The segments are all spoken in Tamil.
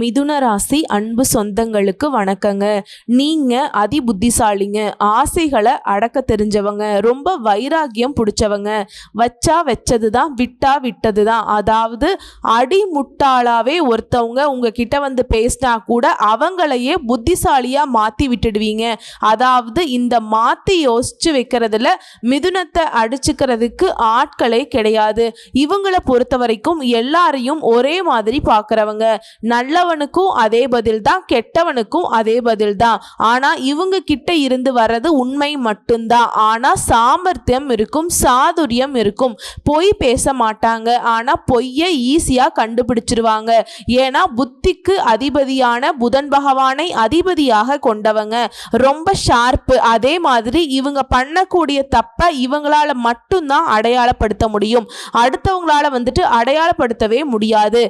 மிதுன ராசி அன்பு சொந்தங்களுக்கு வணக்கங்க. நீங்க அதி புத்திசாலிங்க ஆசைகளை அடக்க தெரிஞ்சவங்க. ரொம்ப வைராகியம் பிடிச்சவங்க. வச்சா வச்சது தான் விட்டா விட்டது தான் அதாவது அடி முட்டாளாவே ஒருத்தவங்க உங்ககிட்ட வந்து பேசினா கூட அவங்களையே புத்திசாலியா மாத்தி விட்டுடுவீங்க. அதாவது இந்த மாத்தி யோசிச்சு வைக்கிறதுல மிதுனத்தை அடிச்சுக்கிறதுக்கு ஆட்களே கிடையாது. இவங்களை பொறுத்த வரைக்கும் எல்லாரையும் ஒரே மாதிரி பார்க்குறவங்க. நல்லவனுக்கும் அதே பதில் தான் கெட்டவனுக்கும் அதே பதில் தான் ஆனால் இவங்க கிட்ட இருந்து வர்றது உண்மை மட்டும்தான். ஆனால் சாமர்த்தியம் இருக்கும் சாதுரியம் இருக்கும். பொய் பேச மாட்டாங்க. ஆனால் பொய்யை ஈஸியாக கண்டுபிடிச்சிருவாங்க. ஏன்னா புத்திக்கு அதிபதியான புதன் பகவானை அதிபதியாக கொண்டவங்க. ரொம்ப ஷார்ப்பு அதே மாதிரி இவங்க பண்ணக்கூடிய தப்பை இவங்களால மட்டும்தான் அடையாளப்படுத்த முடியும். அடுத்தவங்களால வந்துட்டு அடையாளப்படுத்தவே முடியாது.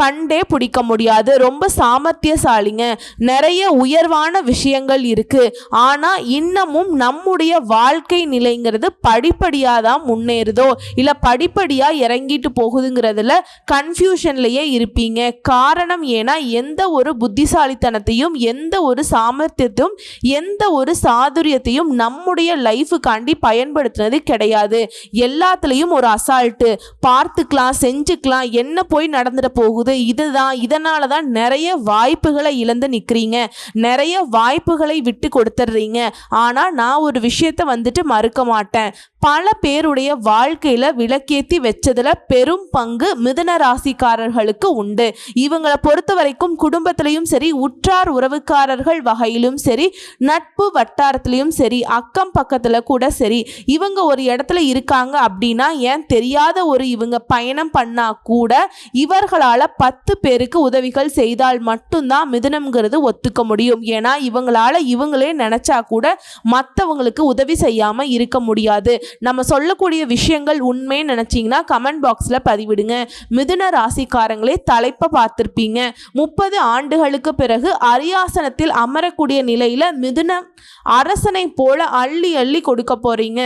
கண்டே பிடிக்க முடியாது. ரொம்ப சாமர்த்தியசாலிங்க. நிறைய உயர்வான விஷயங்கள் இருக்குது ஆனால் இன்னமும் நம்முடைய வாழ்க்கை நிலைங்கிறது படிப்படியாக தான் முன்னேறுதோ இல்லை படிப்படியாக இறங்கிட்டு போகுதுங்கிறதுல கன்ஃபியூஷன்லயே இருப்பீங்க. காரணம் ஏன்னா எந்த ஒரு புத்திசாலித்தனத்தையும் எந்த ஒரு சாமர்த்தியத்தையும் எந்த ஒரு சாதுரியத்தையும் நம்முடைய லைஃபுக்காண்டி பயன்படுத்தினது கிடையாது. எல்லாத்துலேயும் ஒரு அசால்ட்டு பார்த்துக்கலாம் செஞ்சுக்கலாம் என்ன போய் நடந்துட போகுது? இதுதான் இதனால தான் நிறைய வாய்ப்புகளை இழந்து நிற்கிறீங்க நிறைய வாய்ப்புகளை விட்டு கொடுத்துட்றீங்க ஆனால் நான் ஒரு விஷயத்தை வந்துட்டு மறுக்க மாட்டேன். பல பேருடைய வாழ்க்கையில் விளக்கேற்றி வச்சதில் பெரும் பங்கு மிதுன ராசிக்காரர்களுக்கு உண்டு. இவங்களை பொறுத்த வரைக்கும் குடும்பத்திலையும் சரி உற்றார் உறவுக்காரர்கள் வகையிலும் சரி நட்பு வட்டாரத்திலையும் சரி அக்கம் பக்கத்தில் கூட சரி இவங்க ஒரு இடத்துல இருக்காங்க அப்படின்னா ஏன் தெரியாத ஒரு இவங்க பயணம் பண்ணால் கூட இவர்களால் பத்து பேருக்கு உதவிகள் செய்தால் மட்டும்தான் மிதுனம்ங்கிறது ஒத்துக்க முடியும். ஏன்னா இவங்களால இவங்களே நினைச்சா கூட மற்றவங்களுக்கு உதவி செய்யாமல் இருக்க முடியாது. நம்ம சொல்லக்கூடிய விஷயங்கள் உண்மை நினச்சிங்கன்னா கமெண்ட் பாக்ஸில் பதிவிடுங்க. மிதுன ராசிக்காரங்களே தலைப்பை பார்த்துருப்பீங்க. முப்பது ஆண்டுகளுக்கு பிறகு அரியாசனத்தில் அமரக்கூடிய நிலையில் மிதுன அரசனை போல அள்ளி அள்ளி கொடுக்க போறீங்க.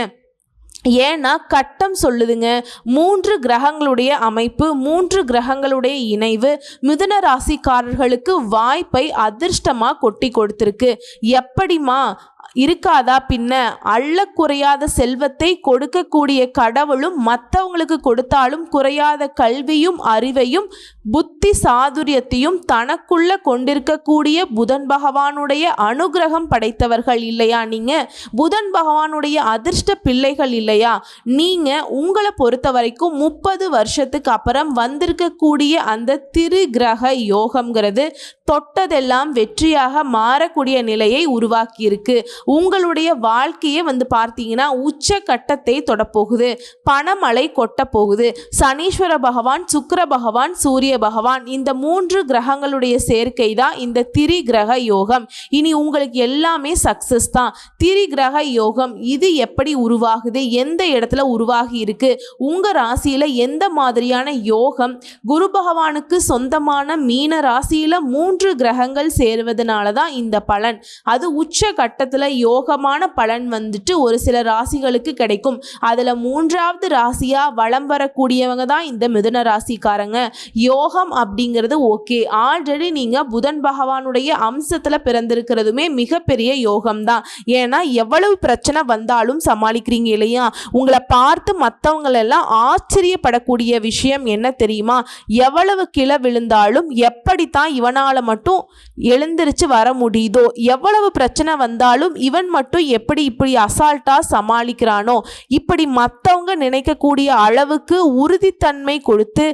ஏன்னா கட்டம் சொல்லுதுங்க. மூன்று கிரகங்களுடைய அமைப்பு மூன்று கிரகங்களுடைய இணைவு மிதுன ராசிக்காரர்களுக்கு வாய்ப்பை அதிர்ஷ்டமாக கொட்டி கொடுத்துருக்கு. எப்படிமா இருக்காதா பின்ன? அள்ள குறையாத செல்வத்தை கொடுக்கக்கூடிய கடவுளும் மற்றவங்களுக்கு கொடுத்தாலும் குறையாத கல்வியும் அறிவையும் புத்தி சாதுரியத்தையும் தனக்குள்ள கொண்டிருக்கக்கூடிய புதன் பகவானுடைய அனுகிரகம் படைத்தவர்கள் இல்லையா நீங்க? புதன் பகவானுடைய அதிர்ஷ்ட பிள்ளைகள் இல்லையா? நீங்க உங்களை பொறுத்த வரைக்கும் முப்பது வருஷத்துக்கு அப்புறம் வந்திருக்கக்கூடிய அந்த திரு கிரக யோகம்ங்கிறது தொட்டதெல்லாம் வெற்றியாக மாறக்கூடிய நிலையை உருவாக்கியிருக்கு. உங்களுடைய வாழ்க்கையே வந்து பார்த்தீங்கன்னா உச்ச கட்டத்தை தொடப்போகுது. பணமழை கொட்ட போகுது சனீஸ்வர பகவான் சுக்கர பகவான் சூரிய பகவான் இந்த மூன்று கிரகங்களுடைய சேர்க்கை தான் இந்த திரி கிரக யோகம். இனி உங்களுக்கு எல்லாமே சக்சஸ் தான். திரி கிரக யோகம் இது எப்படி உருவாகுது? எந்த இடத்துல உருவாகி இருக்கு? உங்க ராசியில எந்த மாதிரியான யோகம்? குரு பகவானுக்கு சொந்தமான மீன ராசியில மூன்று கிரகங்கள் சேருவதனால தான் இந்த பலன். அது உச்ச கட்டத்துல யோகமான பலன் வந்துட்டு ஒரு சில ராசிகளுக்கு கிடைக்கும். அதில் மூன்றாவது ராசியாக வலம் வரக்கூடியவங்க தான் இந்த மிதுன ராசிக்காரங்க. யோகம் அப்படிங்கிறது ஓகே. ஆல்ரெடி நீங்கள் புதன் பகவானுடைய அம்சத்தில் பிறந்திருக்கிறதுமே மிகப்பெரிய யோகம் தான். ஏன்னா எவ்வளவு பிரச்சனை வந்தாலும் சமாளிக்கிறீங்க இல்லையா? உங்களை பார்த்து மற்றவங்களெல்லாம் ஆச்சரியப்படக்கூடிய விஷயம் என்ன தெரியுமா? எவ்வளவு கிளை விழுந்தாலும் எப்படித்தான் இவனால் மட்டும் எழுந்திருச்சு வர முடியுதோ எவ்வளவு பிரச்சனை வந்தாலும் இவன் மட்டும் எப்படி இப்படி அசால்ட்டாக சமாளிக்கிறானோ இப்படி மற்றவங்க நினைக்கக்கூடிய அளவுக்கு உறுதித்தன்மை கொடுத்து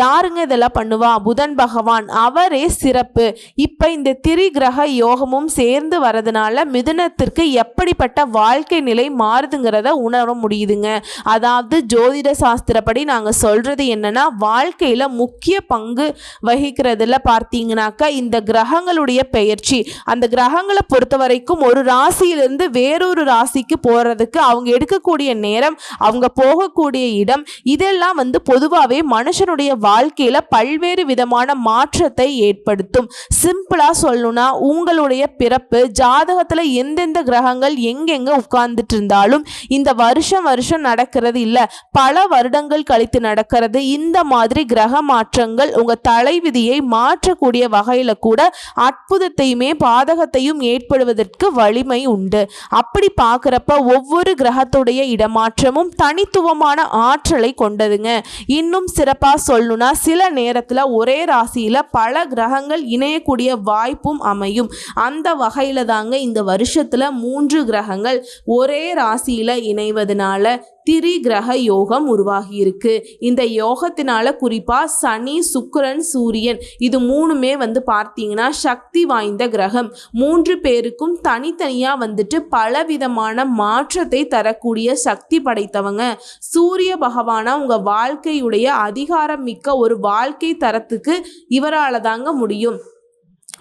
யாருங்க இதெல்லாம் பண்ணுவா? புதன் பகவான். அவரே சிறப்பு. இப்போ இந்த திரி கிரக யோகமும் சேர்ந்து வரதுனால மிதுனத்திற்கு எப்படிப்பட்ட வாழ்க்கை நிலை மாறுதுங்கிறத உணர முடியுதுங்க. அதாவது ஜோதிட சாஸ்திரப்படி நாங்கள் சொல்கிறது என்னன்னா வாழ்க்கையில் முக்கிய பங்கு வகிக்கிறதுல பார்த்தீங்கன்னாக்கா இந்த கிரகங்களுடைய பெயர்ச்சி. அந்த கிரகங்களை பொறுத்த வரைக்கும் ஒரு ராசி ராசியிலிருந்து வேறொரு ராசிக்கு போகிறதுக்கு அவங்க எடுக்கக்கூடிய நேரம் அவங்க போகக்கூடிய இடம் இதெல்லாம் வந்து பொதுவாகவே மனுஷனுடைய வாழ்க்கையில் பல்வேறு விதமான மாற்றத்தை ஏற்படுத்தும். சிம்பிளாக சொல்லணும்னா உங்களுடைய பிறப்பு ஜாதகத்தில் எந்தெந்த கிரகங்கள் எங்கெங்கே உட்கார்ந்துட்டு இருந்தாலும் இந்த வருஷம் வருஷம் நடக்கிறது இல்லை பல வருடங்கள் கழித்து நடக்கிறது இந்த மாதிரி கிரக மாற்றங்கள் உங்கள் தலைவிதியை மாற்றக்கூடிய வகையில் கூட அற்புதத்தையுமே பாதகத்தையும் ஏற்படுவதற்கு வலிமை உண்டு அப்படி பார்க்குறப்ப ஒவ்வொரு கிரகத்துடைய இடமாற்றமும் தனித்துவமான ஆற்றலை கொண்டதுங்க. இன்னும் சிறப்பாக சொல்லணும்னா சில நேரத்தில் ஒரே ராசியில் பல கிரகங்கள் இணையக்கூடிய வாய்ப்பும் அமையும். அந்த வகையில் தாங்க இந்த வருஷத்தில் மூன்று கிரகங்கள் ஒரே ராசியில் இணைவதனால திரிகிரக யோகம் உருவாகி இருக்கு இந்த யோகத்தினால குறிப்பாக சனி சுக்கரன் சூரியன் இது மூணுமே வந்து பார்த்தீங்கன்னா சக்தி வாய்ந்த கிரகம். மூன்று பேருக்கும் தனித்தனியாக வந்துட்டு பலவிதமான மாற்றத்தை தரக்கூடிய சக்தி படைத்தவங்க. சூரிய பகவானா உங்கள் வாழ்க்கையுடைய அதிகாரம் மிக்க ஒரு வாழ்க்கை தரத்துக்கு இவரால் தாங்க முடியும்.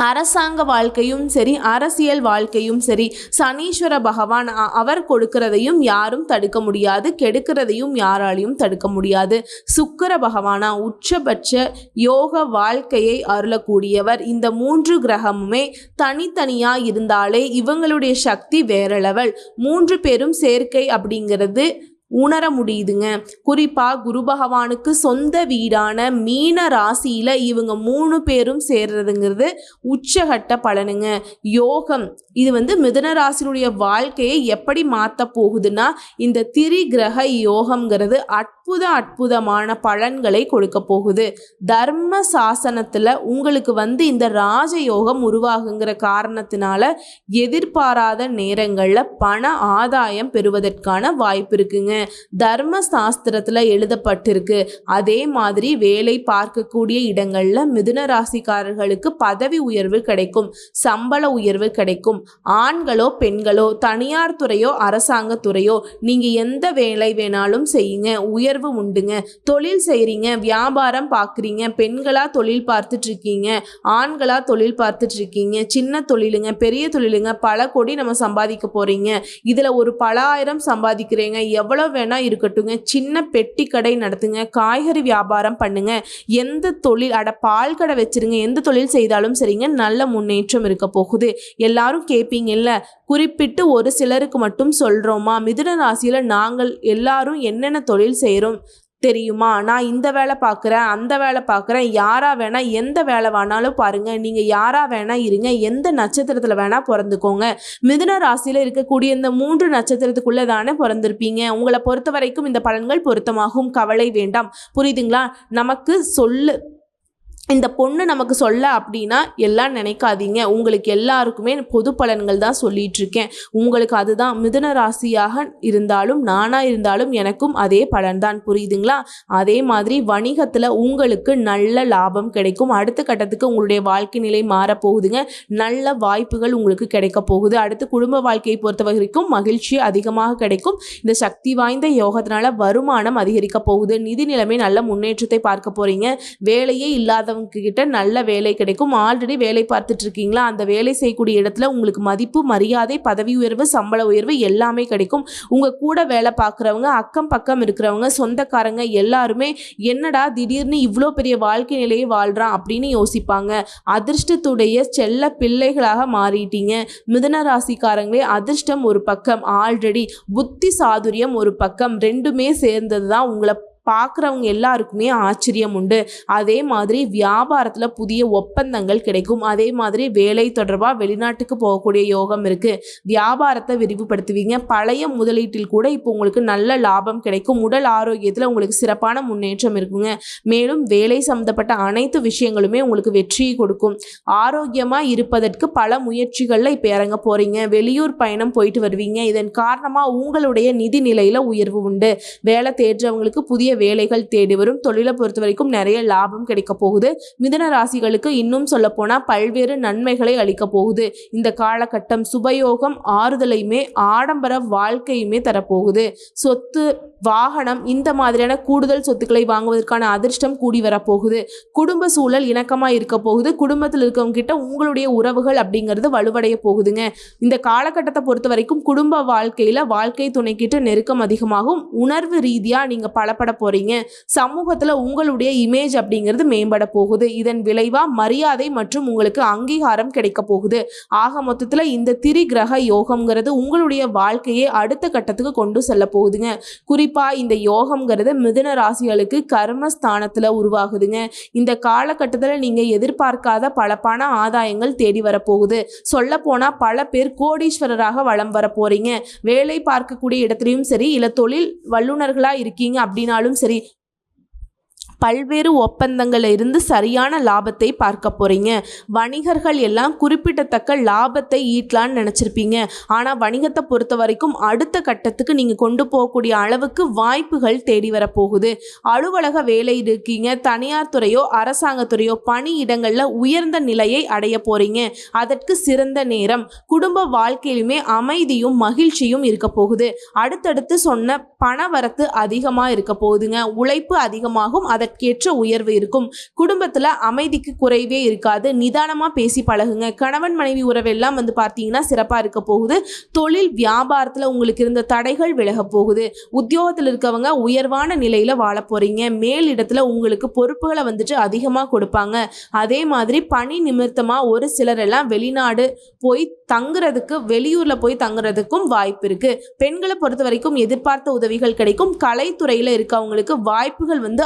அரசாங்க வாழ்க்கையும் சரி அரசியல் வாழ்க்கையும் சரி சனீஸ்வர பகவான் அவர் கொடுக்கிறதையும் யாரும் தடுக்க முடியாது கெடுக்கிறதையும் யாராலையும் தடுக்க முடியாது. சுக்கர பகவானா உச்சபட்ச யோக வாழ்க்கையை அருளக்கூடியவர். இந்த மூன்று கிரகமுமே தனித்தனியா இருந்தாலே இவங்களுடைய சக்தி வேற லெவல். மூன்று பேரும் சேர்க்கை அப்படிங்கிறது உணர முடியுதுங்க. குறிப்பாக குரு பகவானுக்கு சொந்த வீடான மீன ராசியில் இவங்க மூணு பேரும் சேர்றதுங்கிறது உச்சகட்ட பலனுங்க. யோகம் இது வந்து மிதன ராசியினுடைய வாழ்க்கையை எப்படி மாற்ற போகுதுன்னா இந்த திரி கிரக யோகம்ங்கிறது அற்புத அற்புதமான பலன்களை கொடுக்க போகுது. தர்ம சாசனத்தில் உங்களுக்கு வந்து இந்த ராஜயோகம் உருவாகுங்கிற காரணத்தினால எதிர்பாராத நேரங்களில் பண ஆதாயம் பெறுவதற்கான வாய்ப்பு இருக்குங்க. தர்ம சாஸ்திரத்தில் எழுதப்பட்டிருக்கு. அதே மாதிரி வேலை பார்க்கக்கூடிய இடங்களில் மிதுன ராசிக்காரர்களுக்கு பதவி உயர்வு கிடைக்கும் சம்பள உயர்வு கிடைக்கும். ஆண்களோ பெண்களோ தனியார் துறையோ அரசாங்க துறையோ நீங்கள் எந்த வேலை வேணாலும் செய்யுங்க உயர்வு உண்டுங்க. தொழில் செய்கிறீங்க வியாபாரம் பார்க்குறீங்க பெண்களா தொழில் பார்த்துட்டு இருக்கீங்க ஆண்களா தொழில் பார்த்துட்டு இருக்கீங்க சின்ன தொழிலுங்க பெரிய தொழிலுங்க பல கோடி நம்ம சம்பாதிக்க போறீங்க. இதில் ஒரு பல ஆயிரம் சம்பாதிக்கிறீங்க எவ்வளோ வேணா இருக்கட்டுங்க. சின்ன பெட்டி கடை நடத்துங்க. காய்கறி வியாபாரம் பண்ணுங்க. எந்த தொழில் அட பால் கடை வச்சிருங்க. எந்த தொழில் செய்தாலும் சரிங்க. நல்ல முன்னேற்றம் இருக்க போகுது. எல்லாரும் கேட்பீங்கல்ல குறிப்பிட்டு ஒரு சிலருக்கு மட்டும் சொல்கிறோமா மிதுன ராசியில் நாங்கள் எல்லாரும் என்னென்ன தொழில் செய்கிறோம் தெரியுமா? நான் இந்த வேலை பார்க்குறேன் அந்த வேலை பார்க்குறேன் யாராக வேணால் எந்த வேலை வேணாலும் பாருங்கள் நீங்கள் யாராக வேணால் இருங்க எந்த நட்சத்திரத்தில் வேணால் பிறந்துக்கோங்க. மிதுன ராசியில் இருக்கக்கூடிய இந்த மூன்று நட்சத்திரத்துக்குள்ளே தானே பிறந்திருப்பீங்க. உங்களை பொறுத்த வரைக்கும் இந்த பலன்கள் பொருத்தமாகும். கவலை வேண்டாம். புரியுதுங்களா? நமக்கு சொல்லு இந்த பொண்ணு நமக்கு சொல்ல அப்படின்னா எல்லாம் நினைக்காதீங்க. உங்களுக்கு எல்லாருக்குமே பொது பலன்கள் தான் சொல்லிட்டு இருக்கேன் உங்களுக்கு அதுதான் மிதுன ராசியாக இருந்தாலும் நானாக இருந்தாலும் எனக்கும் அதே பலன்தான். புரியுதுங்களா? அதே மாதிரி வணிகத்தில் உங்களுக்கு நல்ல லாபம் கிடைக்கும். அடுத்த கட்டத்துக்கு உங்களுடைய வாழ்க்கை நிலை மாறப்போகுதுங்க. நல்ல வாய்ப்புகள் உங்களுக்கு கிடைக்க போகுது. அடுத்து குடும்ப வாழ்க்கையை பொறுத்த வரைக்கும் மகிழ்ச்சி அதிகமாக கிடைக்கும். இந்த சக்தி வாய்ந்த யோகத்தினால வருமானம் அதிகரிக்க போகுது. நிதி நிலைமை நல்ல முன்னேற்றத்தை பார்க்க போறீங்க. வேலையே இல்லாதவங்க கிட்ட நல்ல வேலை கிடைக்கும். ஆல்ரெடி வேலை பார்த்துட்டு இருக்கீங்களா அந்த வேலை செய்யக்கூடிய இடத்துல உங்களுக்கு மதிப்பு மரியாதை பதவி உயர்வு சம்பள உயர்வு எல்லாமே கிடைக்கும். உங்க கூட வேலை பார்க்குறவங்க அக்கம் பக்கம் இருக்கிறவங்க சொந்தக்காரங்க எல்லாருமே என்னடா திடீர்னு இவ்வளோ பெரிய வாழ்க்கை நிலையை வாழ்றான் அப்படின்னு யோசிப்பாங்க. அதிர்ஷ்டத்துடைய செல்ல பிள்ளைகளாக மாறிட்டீங்க. மிதன ராசிக்காரங்களே அதிர்ஷ்டம் ஒரு பக்கம். ஆல்ரெடி புத்தி சாதுரியம் ஒரு பக்கம். ரெண்டுமே சேர்ந்தது தான் உங்களை பார்க்குறவங்க எல்லாருக்குமே ஆச்சரியம் உண்டு. அதே மாதிரி வியாபாரத்தில் புதிய ஒப்பந்தங்கள் கிடைக்கும். அதே மாதிரி வேலை தொடர்பாக வெளிநாட்டுக்கு போகக்கூடிய யோகம் இருக்குது வியாபாரத்தை விரிவுபடுத்துவீங்க. பழைய முதலீட்டில் கூட இப்போ உங்களுக்கு நல்ல லாபம் கிடைக்கும். உடல் ஆரோக்கியத்தில் உங்களுக்கு சிறப்பான முன்னேற்றம் இருக்குங்க. மேலும் வேலை சம்மந்தப்பட்ட அனைத்து விஷயங்களுமே உங்களுக்கு வெற்றியை கொடுக்கும். ஆரோக்கியமாக இருப்பதற்கு பல முயற்சிகளில் இப்போ இறங்க போகிறீங்க வெளியூர் பயணம் போயிட்டு வருவீங்க. இதன் காரணமாக உங்களுடைய நிதி நிலையில் உயர்வு உண்டு. வேலை தேடுறவங்களுக்கு புதிய வேலைகள் தேடி வரும். தொழிலை பொறுத்த வரைக்கும் நிறைய லாபம் கிடைக்க போகுது. மிதுன ராசிகளுக்கு இன்னும் சொல்ல போனால் பல்வேறு நன்மைகளை அளிக்க போகுது. இந்த காலகட்டம் சுபயோகம் ஆறுதலையுமே ஆடம்பர வாழ்க்கையுமே தரப்போகுது. சொத்து வாகனம் இந்த மாதிரியான கூடுதல் சொத்துக்களை வாங்குவதற்கான அதிர்ஷ்டம் கூடி வரப்போகுது குடும்ப சூழல் இணக்கமாக இருக்க போகுது. குடும்பத்தில் இருக்கவங்க கிட்ட உங்களுடைய உறவுகள் அப்படிங்கிறது வலுவடைய போகுதுங்க. இந்த காலகட்டத்தை பொறுத்த வரைக்கும் குடும்ப வாழ்க்கையில் வாழ்க்கை துணைக்கிட்ட நெருக்கம் அதிகமாகும். உணர்வு ரீதியாக நீங்கள் பலப்பட போறீங்க. சமூகத்தில் உங்களுடைய இமேஜ் அப்படிங்கிறது மேம்பட போகுது. இதன் விளைவா மரியாதை மற்றும் உங்களுக்கு அங்கீகாரம் கிடைக்க போகுது. ஆக மொத்தத்தில் இந்த திரி கிரக யோகம்ங்கிறது உங்களுடைய வாழ்க்கையை அடுத்த கட்டத்துக்கு கொண்டு செல்ல போகுதுங்க. குறிப்பா இந்த யோகம்ங்கிறது மிதுன ராசிகளுக்கு கர்மஸ்தானத்தில் உருவாகுதுங்க. இந்த காலகட்டத்தில் நீங்க எதிர்பார்க்காத பல பண ஆதாயங்கள் தேடி வரப்போகுது சொல்ல போனா பல பேர் கோடீஸ்வரராக வலம் வர போறீங்க. வேலை பார்க்கக்கூடிய இடத்துலையும் சரி இல்லை தொழில் வல்லுநர்களா இருக்கீங்க அப்படின்னாலும் சரி பல்வேறு ஒப்பந்தங்கள்ல இருந்து சரியான லாபத்தை பார்க்க போகிறீங்க வணிகர்கள் எல்லாம் குறிப்பிடத்தக்க லாபத்தை ஈட்டலான்னு நினச்சிருப்பீங்க. ஆனால் வணிகத்தை பொறுத்த வரைக்கும் அடுத்த கட்டத்துக்கு நீங்கள் கொண்டு போகக்கூடிய அளவுக்கு வாய்ப்புகள் தேடி வரப்போகுது அலுவலக வேலை இருக்கீங்க தனியார் துறையோ அரசாங்கத்துறையோ பணியிடங்களில் உயர்ந்த நிலையை அடைய போகிறீங்க அதற்கு சிறந்த நேரம். குடும்ப வாழ்க்கையிலுமே அமைதியும் மகிழ்ச்சியும் இருக்க போகுது. அடுத்தடுத்து சொன்ன பண வரத்து அதிகமாக இருக்க போகுதுங்க. உழைப்பு அதிகமாகும். அதற்கேற்ற உயர்வு இருக்கும். குடும்பத்தில் அமைதிக்கு குறைவே இருக்காது. நிதானமாக பேசி பழகுங்க. கணவன் மனைவி உறவெல்லாம் வந்து பார்த்தீங்கன்னா சிறப்பாக இருக்க போகுது. தொழில் வியாபாரத்தில் உங்களுக்கு இருந்த தடைகள் விலக போகுது. உத்தியோகத்தில் இருக்கவங்க உயர்வான நிலையில் வாழ போகிறீங்க மேல் உங்களுக்கு பொறுப்புகளை வந்துட்டு அதிகமாக கொடுப்பாங்க. அதே மாதிரி பணி நிமித்தமாக ஒரு சிலர் எல்லாம் வெளிநாடு போய் தங்குறதுக்கு வெளியூரில் போய் தங்குறதுக்கும் வாய்ப்பு இருக்குது பெண்களை பொறுத்த வரைக்கும் எதிர்பார்த்த உதவிகள் கிடைக்கும். கலைத்துறையில் இருக்கவங்களுக்கு வாய்ப்புகள் வந்து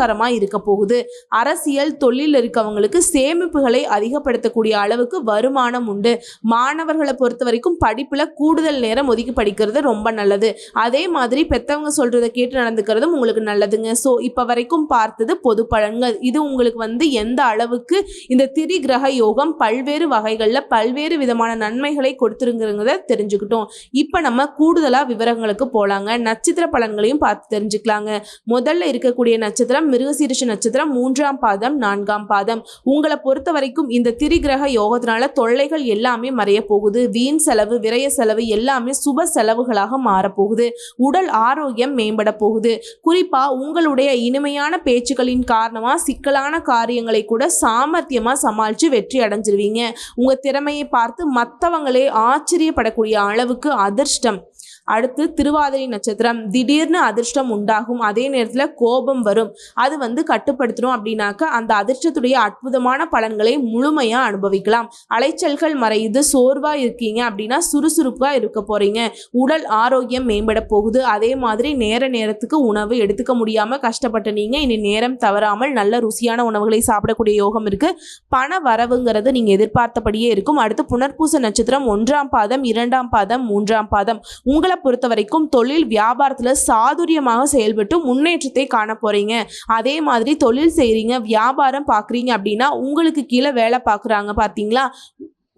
அதிர்ஷ்டகரமாக இருக்க போகுது. அரசியல் தொழிலில் இருக்கவங்களுக்கு சேமிப்புகளை அதிகப்படுத்தக்கூடிய அளவுக்கு வருமானம் உண்டு. மாணவர்களை பொறுத்த வரைக்கும் படிப்பில் கூடுதல் நேரம் ஒதுக்கி படிக்கிறது ரொம்ப நல்லது. அதே மாதிரி பெற்றவங்க சொல்கிறத கேட்டு நடந்துக்கிறதும் உங்களுக்கு நல்லதுங்க. ஸோ இப்போ வரைக்கும் பார்த்தது பொது பழங்கள் இது உங்களுக்கு வந்து எந்த அளவுக்கு இந்த திரி கிரக யோகம் பல்வேறு வகைகளில் பல்வேறு விதமான நன்மைகளை கொடுத்துருங்கிறத தெரிஞ்சுக்கிட்டோம். இப்போ நம்ம கூடுதலாக விவரங்களுக்கு போகலாங்க நட்சத்திர பலன்களையும் பார்த்து தெரிஞ்சுக்கலாங்க. முதல்ல இருக்கக்கூடிய நட்சத்திரம் மிருகசீரிஷ நட்சத்திரம் மூன்றாம் பாதம் நான்காம் பாதம். உங்களை பொறுத்த வரைக்கும் இந்த திரிகிரக யோகத்தினால தொல்லைகள் எல்லாமே மறைய போகுது. வீண் செலவு விரய செலவு எல்லாமே சுப செலவுகளாக மாறப்போகுது உடல் ஆரோக்கியம் மேம்பட போகுது. குறிப்பா உங்களுடைய இனிமையான பேச்சுக்களின் காரணமா சிக்கலான காரியங்களை கூட சாமர்த்தியமா சமாளிச்சு வெற்றி அடைஞ்சிருவீங்க. உங்க திறமையை பார்த்து மற்றவங்களே ஆச்சரியப்படக்கூடிய அளவுக்கு அதிர்ஷ்டம். அடுத்து திருவாதிரை நட்சத்திரம். திடீர்னு அதிர்ஷ்டம் உண்டாகும். அதே நேரத்தில் கோபம் வரும். அது வந்து கட்டுப்படுத்தணும் அப்படின்னாக்க அந்த அதிர்ஷ்டத்துடைய அற்புதமான பலன்களை முழுமையாக அனுபவிக்கலாம். அலைச்சல்கள் மறையுது. சோர்வாக இருக்கீங்க அப்படின்னா சுறுசுறுப்பாக இருக்க போகிறீங்க உடல் ஆரோக்கியம் மேம்பட போகுது. அதே மாதிரி நேர நேரத்துக்கு உணவு எடுத்துக்க முடியாமல் கஷ்டப்பட்ட நீங்கள் இனி நேரம் தவறாமல் நல்ல ருசியான உணவுகளை சாப்பிடக்கூடிய யோகம் இருக்குது பண வரவுங்கிறது நீங்கள் எதிர்பார்த்தபடியே இருக்கும். அடுத்து புனர்பூச நட்சத்திரம் ஒன்றாம் பாதம் இரண்டாம் பாதம் மூன்றாம் பாதம். உங்களை பொறுத்த வரைக்கும் தொழில் வியாபாரத்தில் சாதுரியமாக செயல்பட்டு முன்னேற்றத்தை காண போகிறீங்க அதே மாதிரி தொழில் செய்கிறீங்க வியாபாரம் பார்க்குறீங்க அப்படின்னா உங்களுக்கு கீழே வேலை பார்க்குறாங்க பார்த்தீங்களா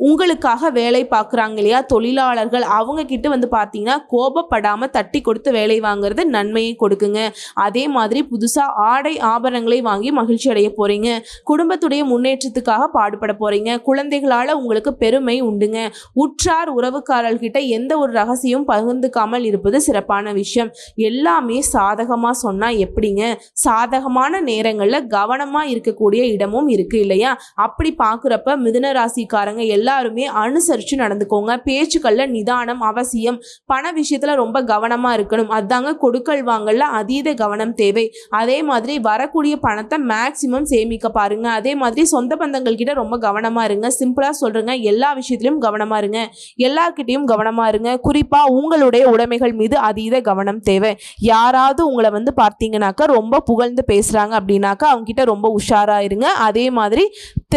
உங்களுக்காக வேலை பார்க்குறாங்க இல்லையா? தொழிலாளர்கள் அவங்க கிட்ட வந்து பார்த்தீங்கன்னா கோபப்படாமல் தட்டி கொடுத்து வேலை வாங்குறது நன்மையை கொடுக்குங்க. அதே மாதிரி புதுசாக ஆடை ஆபரணங்களை வாங்கி மகிழ்ச்சி அடைய போகிறீங்க குடும்பத்துடைய முன்னேற்றத்துக்காக பாடுபட போகிறீங்க குழந்தைகளால் உங்களுக்கு பெருமை உண்டுங்க. உற்றார் உறவுக்காரர்கிட்ட எந்த ஒரு ரகசியம் பகிர்ந்துக்காமல் இருப்பது சிறப்பான விஷயம். எல்லாமே சாதகமாக சொன்னால் எப்படிங்க? சாதகமான நேரங்களில் கவனமாக இருக்கக்கூடிய இடமும் இருக்குது இல்லையா? அப்படி பார்க்குறப்ப மிதுன ராசிக்காரங்க எல்லாருமே அனுசரித்து நடந்துக்கோங்க. பேச்சுக்களில் நிதானம் அவசியம். பண விஷயத்தில் ரொம்ப கவனமாக இருக்கணும். அதாங்க கொடுக்கல் வாங்கல அதீத கவனம் தேவை. அதே மாதிரி வரக்கூடிய பணத்தை மேக்சிமம் சேமிக்க பாருங்க. அதே மாதிரி சொந்த பந்தங்கள் கிட்ட ரொம்ப கவனமாக இருங்க. சிம்பிளாக சொல்கிறேங்க எல்லா விஷயத்திலையும் கவனமாக இருங்க. எல்லார்கிட்டையும் கவனமாக இருங்க. குறிப்பாக உங்களுடைய உடைமைகள் மீது அதீத கவனம் தேவை. யாராவது உங்களை வந்து பார்த்தீங்கன்னாக்கா ரொம்ப புகழ்ந்து பேசுகிறாங்க அப்படின்னாக்கா அவங்ககிட்ட ரொம்ப உஷாராக இருங்க. அதே மாதிரி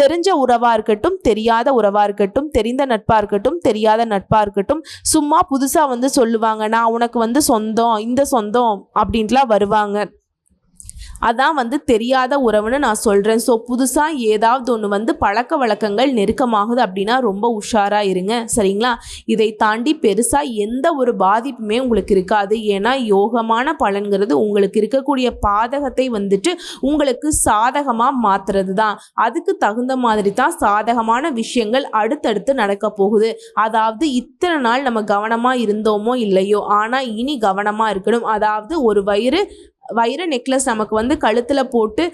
தெரிஞ்ச உறவாக இருக்கட்டும் தெரியாத உறவாக இருக்கட்டும் இருக்கட்டும் தெரிந்த நட்பாக இருக்கட்டும் தெரியாத நட்பாக இருக்கட்டும் சும்மா புதுசாக வந்து சொல்லுவாங்க நான் உனக்கு வந்து சொந்தம் இந்த சொந்தம் அப்படின்ட்டுலாம் வருவாங்க. அதான் வந்து தெரியாத உறவுன்னு நான் சொல்கிறேன் ஸோ புதுசாக ஏதாவது ஒன்று வந்து பழக்க வழக்கங்கள் நெருக்கமாகுது அப்படின்னா ரொம்ப உஷாராக இருங்க. சரிங்களா? இதை தாண்டி பெருசாக எந்த ஒரு பாதிப்புமே உங்களுக்கு இருக்காது. ஏன்னா யோகமான பலன்கிறது உங்களுக்கு இருக்கக்கூடிய பாதகத்தை வந்துட்டு உங்களுக்கு சாதகமாக மாற்றுறது தான் அதுக்கு தகுந்த மாதிரி தான் சாதகமான விஷயங்கள் அடுத்தடுத்து நடக்க போகுது. அதாவது இத்தனை நாள் நம்ம கவனமாக இருந்தோமோ இல்லையோ ஆனால் இனி கவனமாக இருக்கணும். அதாவது ஒரு வயிறு வைர நெக்லஸ் நமக்கு வந்து கழுத்தில் போட்டு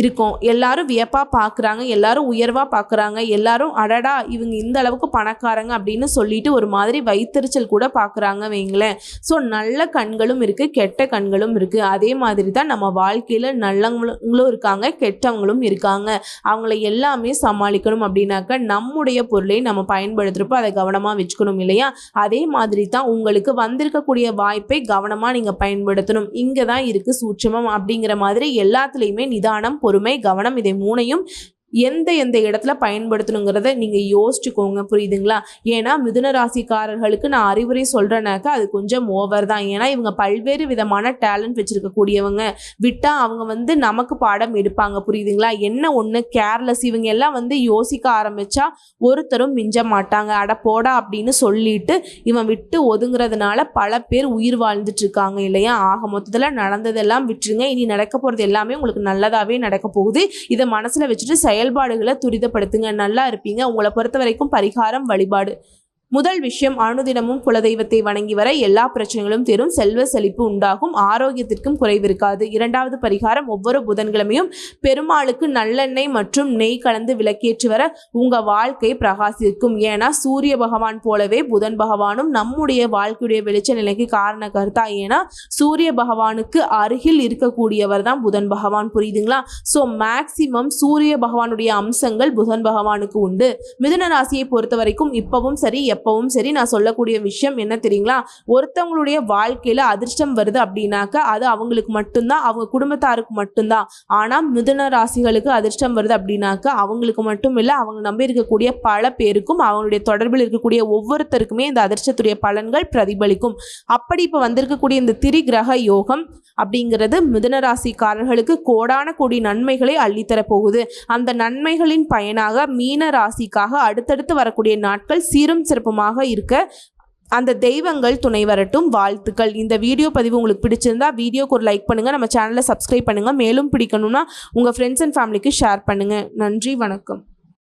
இருக்கும். எல்லாரும் வியப்பாக பார்க்குறாங்க எல்லாரும் உயர்வாக பார்க்குறாங்க எல்லாரும் அடடா இவங்க இந்த அளவுக்கு பணக்காரங்க அப்படின்னு சொல்லிட்டு ஒரு மாதிரி வைத்தறிச்சல் கூட பார்க்குறாங்க வைங்களேன். ஸோ நல்ல கண்களும் இருக்குது கெட்ட கண்களும் இருக்குது அதே மாதிரி தான் நம்ம வாழ்க்கையில் நல்லவங்களும் இருக்காங்க கெட்டவங்களும் இருக்காங்க. அவங்கள எல்லாமே சமாளிக்கணும் அப்படின்னாக்க நம்முடைய பொருளை நம்ம பயன்படுத்துகிறப்போ அதை கவனமாக வச்சுக்கணும் இல்லையா? அதே மாதிரி தான் உங்களுக்கு வந்திருக்கக்கூடிய வாய்ப்பை கவனமாக நீங்கள் பயன்படுத்தணும். இங்கே தான் இருக்குது சூட்சமம் அப்படிங்கிற மாதிரி எல்லாத்துலேயுமே நிதானம் பொறுமை கவனம் இதை மூணையும் எந்த எந்த இடத்துல பயன்படுத்தணுங்கிறத நீங்கள் யோசிச்சுக்கோங்க. புரியுதுங்களா? ஏன்னா மிதுன ராசிக்காரர்களுக்கு நான் அறிவுரை சொல்கிறேனாக்கா அது கொஞ்சம் ஓவர் தான். ஏன்னா இவங்க பல்வேறு விதமான டேலண்ட் வச்சுருக்கக்கூடியவங்க. விட்டால் அவங்க வந்து நமக்கு பாடம் எடுப்பாங்க. புரியுதுங்களா? என்ன ஒன்று கேர்லெஸ் இவங்க எல்லாம் வந்து யோசிக்க ஆரம்பித்தா ஒருத்தரும் மிஞ்ச மாட்டாங்க. அட போடா அப்படின்னு சொல்லிட்டு இவன் விட்டு ஒதுங்குறதுனால பல பேர் உயிர் வாழ்ந்துட்டு இருக்காங்க இல்லையா? ஆக மொத்தத்தில் நடந்ததெல்லாம் விட்டுருங்க. இனி நடக்க போகிறது எல்லாமே உங்களுக்கு நல்லதாகவே நடக்க போகுது. இதை மனசில் வச்சுட்டு செயல்பாடுகளை துரிதப்படுத்துங்க. நல்லா இருப்பீங்க. உங்களை பொறுத்த வரைக்கும் பரிகாரம் வழிபாடு. முதல் விஷயம் அனுதினமும் குலதெய்வத்தை வணங்கி வர எல்லா பிரச்சனைகளும் தீரும். செல்வ செழிப்பு உண்டாகும். ஆரோக்கியத்திற்கும் குறைவிருக்காது இரண்டாவது பரிகாரம் ஒவ்வொரு புதன்கிழமையும் பெருமாளுக்கு நல்லெண்ணெய் மற்றும் நெய் கலந்து விளக்கேற்றி வர உங்க வாழ்க்கை பிரகாசிக்கும். ஏன்னா சூரிய பகவான் போலவே புதன் பகவானும் நம்முடைய வாழ்க்கையுடைய வெளிச்ச நிலைக்கு காரண கருத்தா? ஏன்னா சூரிய பகவானுக்கு அருகில் இருக்கக்கூடியவர் தான் புதன் பகவான். புரியுதுங்களா? ஸோ மேக்சிமம் சூரிய பகவானுடைய அம்சங்கள் புதன் பகவானுக்கு உண்டு. மிதுன ராசியை பொறுத்த வரைக்கும் இப்பவும் சரி எப்பவும் சரி நான் சொல்லக்கூடிய விஷயம் என்ன தெரியுங்களா? ஒருத்தவங்களுடைய வாழ்க்கையில அதிர்ஷ்டம் வருது அப்படின்னாக்க அது அவங்களுக்கு மட்டும்தான் அவங்க குடும்பத்தாருக்கு மட்டும்தான். ஆனா மிதுன ராசிகளுக்கு அதிர்ஷ்டம் வருது அப்படின்னாக்க அவங்களுக்கு மட்டும் இல்லை அவங்க நம்பி இருக்கக்கூடிய பல பேருக்கும் அவங்களுடைய தொடர்பில் இருக்கக்கூடிய ஒவ்வொருத்தருக்குமே இந்த அதிர்ஷ்டத்துடைய பலன்கள் பிரதிபலிக்கும். அப்படி இப்போ வந்திருக்கக்கூடிய இந்த திரிகிரக யோகம் அப்படிங்கிறது மிதுன ராசிக்காரர்களுக்கு கோடான கோடி நன்மைகளை அள்ளித்தரப் போகுது. அந்த நன்மைகளின் பயனாக மீன ராசிக்காக அடுத்தடுத்து வரக்கூடிய நாட்கள் சீரும் சிறப்பு சிறப்புமாக இருக்க அந்த தெய்வங்கள் துணை வரட்டும். வாழ்த்துக்கள். இந்த வீடியோ பதிவு உங்களுக்கு பிடிச்சிருந்தா வீடியோக்கு ஒரு லைக் பண்ணுங்கள் நம்ம சேனலை சப்ஸ்கிரைப் பண்ணுங்கள் மேலும் பிடிக்கணும்னா உங்கள் ஃப்ரெண்ட்ஸ் அண்ட் ஃபேமிலிக்கு ஷேர் பண்ணுங்கள் நன்றி வணக்கம்.